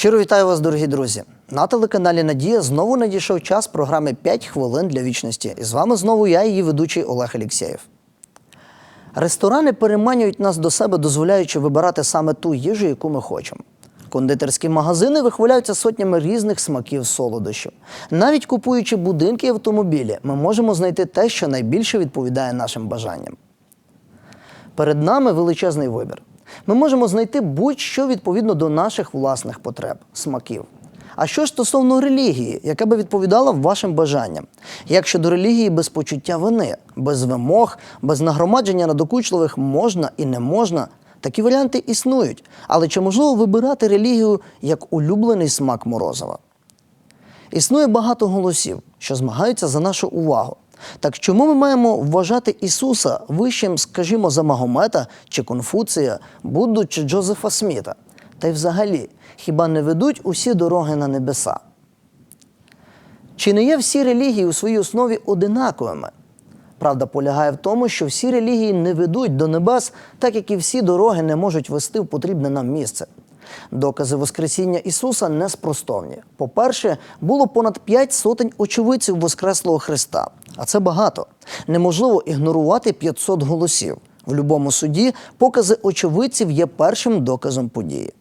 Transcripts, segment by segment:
Щиро вітаю вас, дорогі друзі. На телеканалі Надія знову надійшов час програми «5 хвилин для вічності. І з вами знову я, її ведучий Олег Алєксєєв. Ресторани переманюють нас до себе, дозволяючи вибирати саме ту їжу, яку ми хочемо. Кондитерські магазини вихваляються сотнями різних смаків солодощів. Навіть купуючи будинки і автомобілі, ми можемо знайти те, що найбільше відповідає нашим бажанням. Перед нами величезний вибір. Ми можемо знайти будь-що відповідно до наших власних потреб, смаків. А що ж стосовно релігії, яка би відповідала вашим бажанням? Як щодо релігії без почуття вини, без вимог, без нагромадження надокучливих можна і не можна, такі варіанти існують. Але чи можливо вибирати релігію як улюблений смак морозива? Існує багато голосів, що змагаються за нашу увагу. Так чому ми маємо вважати Ісуса вищим, скажімо, за Магомета чи Конфуція, Будду чи Джозефа Сміта? Та й взагалі, хіба не ведуть усі дороги на небеса? Чи не є всі релігії у своїй основі одинаковими? Правда полягає в тому, що всі релігії не ведуть до небес, так як і всі дороги не можуть вести в потрібне нам місце. Докази Воскресіння Ісуса неспростовні. По-перше, було понад п'ять сотень очевидців Воскреслого Христа, а це багато. Неможливо ігнорувати 500 голосів. В будь-якому суді покази очевидців є першим доказом події.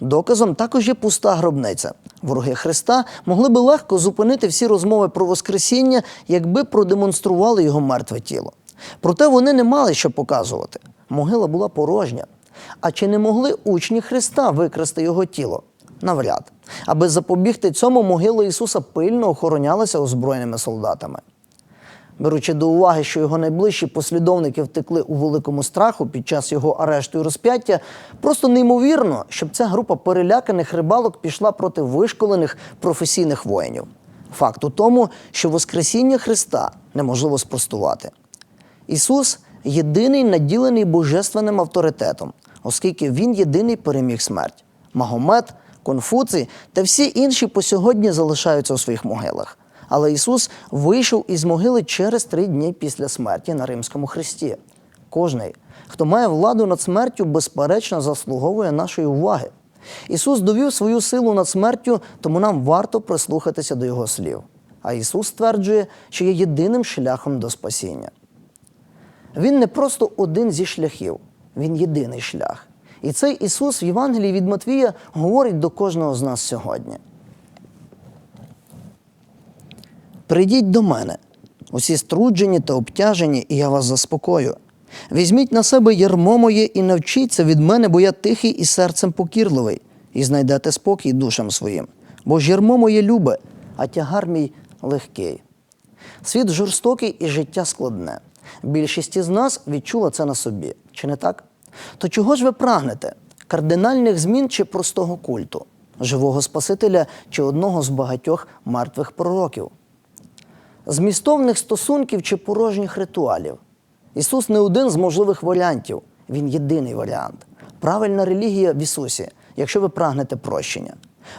Доказом також є пуста гробниця. Вороги Христа могли би легко зупинити всі розмови про Воскресіння, якби продемонстрували його мертве тіло. Проте вони не мали що показувати. Могила була порожня. А чи не могли учні Христа викрасти його тіло? Навряд. Аби запобігти цьому, могила Ісуса пильно охоронялася озброєними солдатами. Беручи до уваги, що його найближчі послідовники втекли у великому страху під час його арешту і розп'яття, просто неймовірно, щоб ця група переляканих рибалок пішла проти вишколених професійних воїнів. Факт у тому, що Воскресіння Христа неможливо спростувати. Ісус єдиний наділений божественним авторитетом, оскільки Він єдиний переміг смерть. Магомед, Конфуцій та всі інші по сьогодні залишаються у своїх могилах. Але Ісус вийшов із могили через три дні після смерті на Римському хресті. Кожний, хто має владу над смертю, безперечно заслуговує нашої уваги. Ісус довів свою силу над смертю, тому нам варто прислухатися до Його слів. А Ісус стверджує, що є єдиним шляхом до спасіння. Він не просто один зі шляхів, він єдиний шлях. І цей Ісус в Євангелії від Матвія говорить до кожного з нас сьогодні. Прийдіть до мене, усі струджені та обтяжені, і я вас заспокою. Візьміть на себе ярмо моє і навчіться від мене, бо я тихий і серцем покірливий, і знайдете спокій душам своїм. Бо ж ярмо моє любе, а тягар мій легкий. Світ жорстокий і життя складне. Більшість із нас відчула це на собі, чи не так? То чого ж ви прагнете? Кардинальних змін чи простого культу, живого Спасителя чи одного з багатьох мертвих пророків? Змістовних стосунків чи порожніх ритуалів? Ісус не один з можливих варіантів, Він єдиний варіант. Правильна релігія в Ісусі, якщо ви прагнете прощення.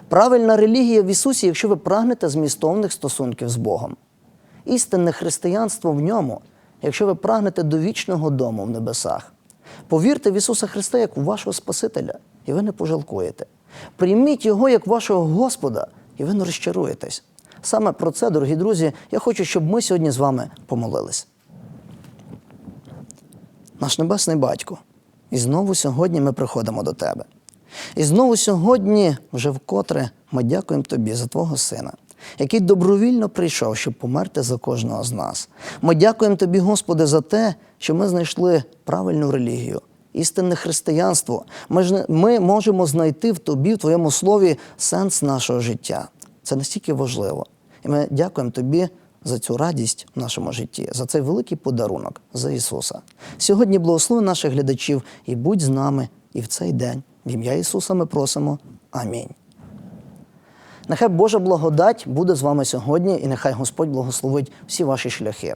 Правильна релігія в Ісусі, якщо ви прагнете змістовних стосунків з Богом. Істинне християнство в ньому, якщо ви прагнете до вічного дому в небесах. Повірте в Ісуса Христа як у вашого Спасителя, і ви не пожалкуєте. Прийміть Його як вашого Господа, і ви не розчаруєтесь. Саме про це, дорогі друзі, я хочу, щоб ми сьогодні з вами помолились. Наш Небесний Батько, і знову сьогодні ми приходимо до Тебе. І знову сьогодні, вже вкотре, ми дякуємо Тобі за Твого Сина, який добровільно прийшов, щоб померти за кожного з нас. Ми дякуємо Тобі, Господи, за те, що ми знайшли правильну релігію, істинне християнство. Ми, ж, ми можемо знайти в Тобі, в Твоєму слові, сенс нашого життя. Це настільки важливо. І ми дякуємо Тобі за цю радість в нашому житті, за цей великий подарунок за Ісуса. Сьогодні благослови наших глядачів і будь з нами і в цей день. В ім'я Ісуса ми просимо. Амінь. Нехай Божа благодать буде з вами сьогодні, і нехай Господь благословить всі ваші шляхи.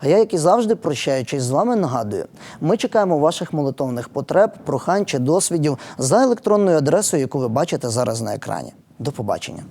А я, як і завжди, прощаючись з вами, нагадую, ми чекаємо ваших молитовних потреб, прохань чи досвідів за електронною адресою, яку ви бачите зараз на екрані. До побачення.